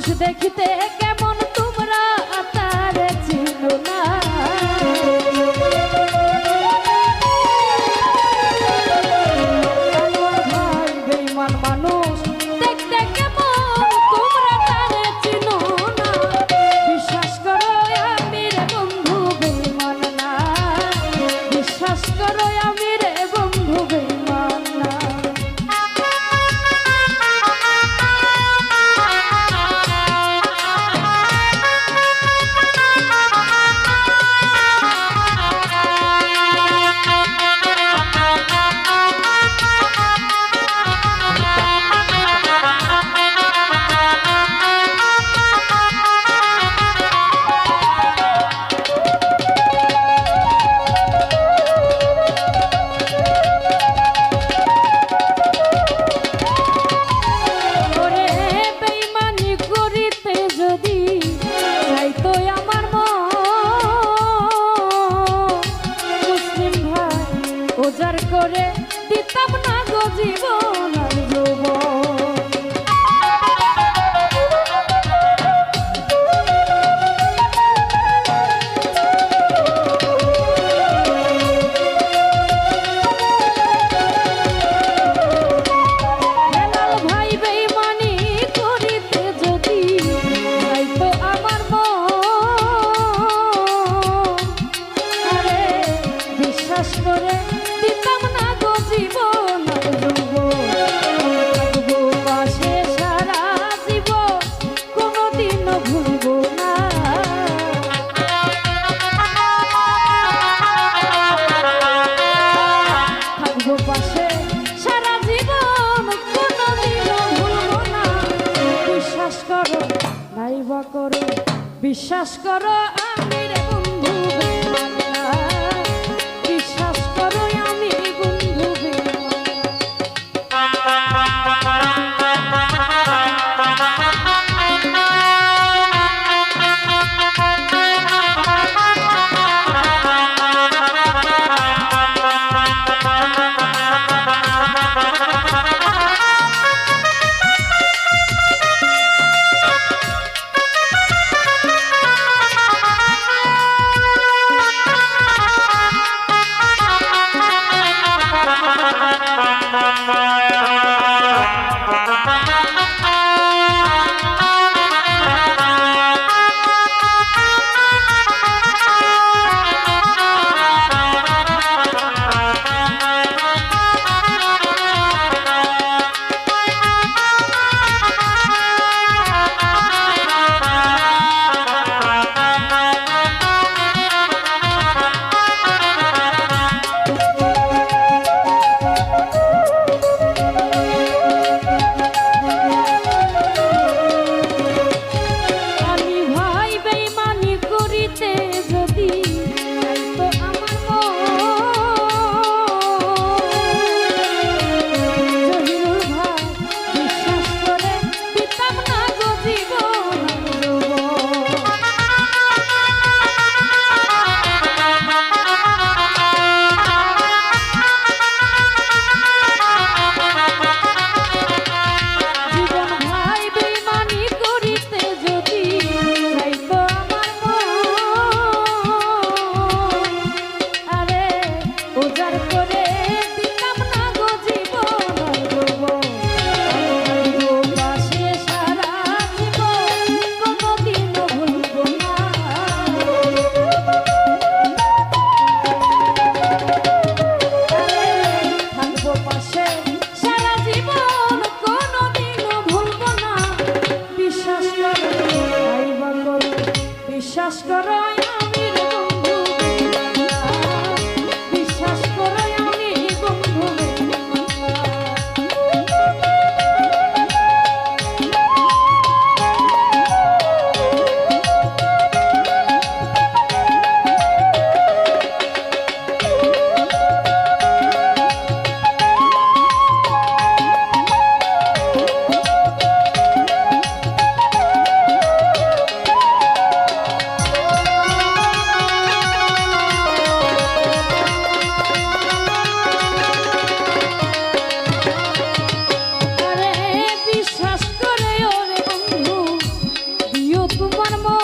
মানুষ দেখিতে কেমন তোমরা তার ছিল না। বেইমান বিশ্বাস করো We want to move.